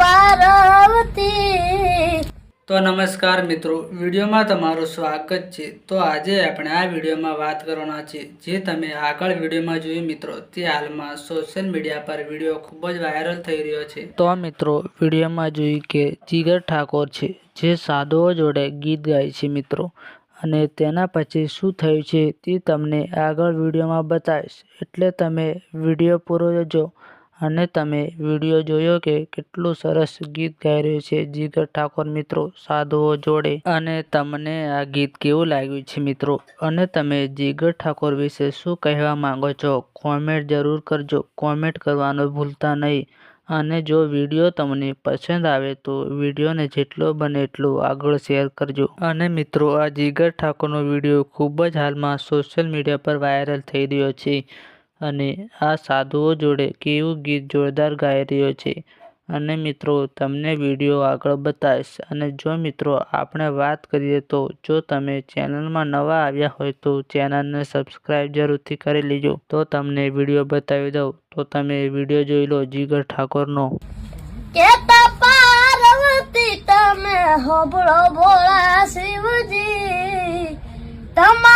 પાર્વતી તો નમસ્કાર મિત્રો વિડીયોમાં તમારું સ્વાગત છે. તો આજે આપણે આ વિડીયોમાં વાત કરવાના છે જે તમે આગળ વિડીયોમાં જોયું મિત્રો તે હાલમાં સોશિયલ મીડિયા પર વીડિયો ખૂબ જ વાયરલ થઈ રહ્યો છે. તો મિત્રો વિડીયોમાં જોયું કે જીગર ઠાકોર છે જે સાધુઓ જોડે ગીત ગાય છે મિત્રો. અને તેના પછી શું થયું છે તે તમને આગળ વિડીયોમાં બતાવીશ. એટલે તમે વીડિયો પૂરો જોજો. અને તમે વીડિયો જોયો કે કેટલું સરસ ગીત ગાઈ રહ્યું છે જીગર ઠાકોર મિત્રો, સાધુઓ જોડે. અને તમને આ ગીત કેવું લાગ્યું છે મિત્રો? અને તમે જીગર ઠાકોર વિશે શું કહેવા માંગો છો? કોમેન્ટ જરૂર કરજો. કોમેન્ટ કરવાનું ભૂલતા નહીં. અને જો વીડિયો તમને પસંદ આવે તો વિડીયોને જેટલો બને એટલું આગળ શેર કરજો. અને મિત્રો, આ જીગર ઠાકોરનો વીડિયો ખૂબ જ હાલમાં સોશિયલ મીડિયા પર વાયરલ થઈ રહ્યો છે. અને આ સાધુઓ જોડે કેવું ગીત જોરદાર ગાઈ રહ્યો છે. અને મિત્રો, તમને વીડિયો આગળ બતાવીશ. અને જો મિત્રો, આપણે વાત કરીએ તો જો તમે ચેનલમાં નવા આવ્યા હોય તો ચેનલને સબસ્ક્રાઈબ જરૂરથી કરી લેજો. તો તમને વીડિયો બતાવી દઉં. તો તમે વીડિયો જોઈ લો જીગર ઠાકોરનો. તમે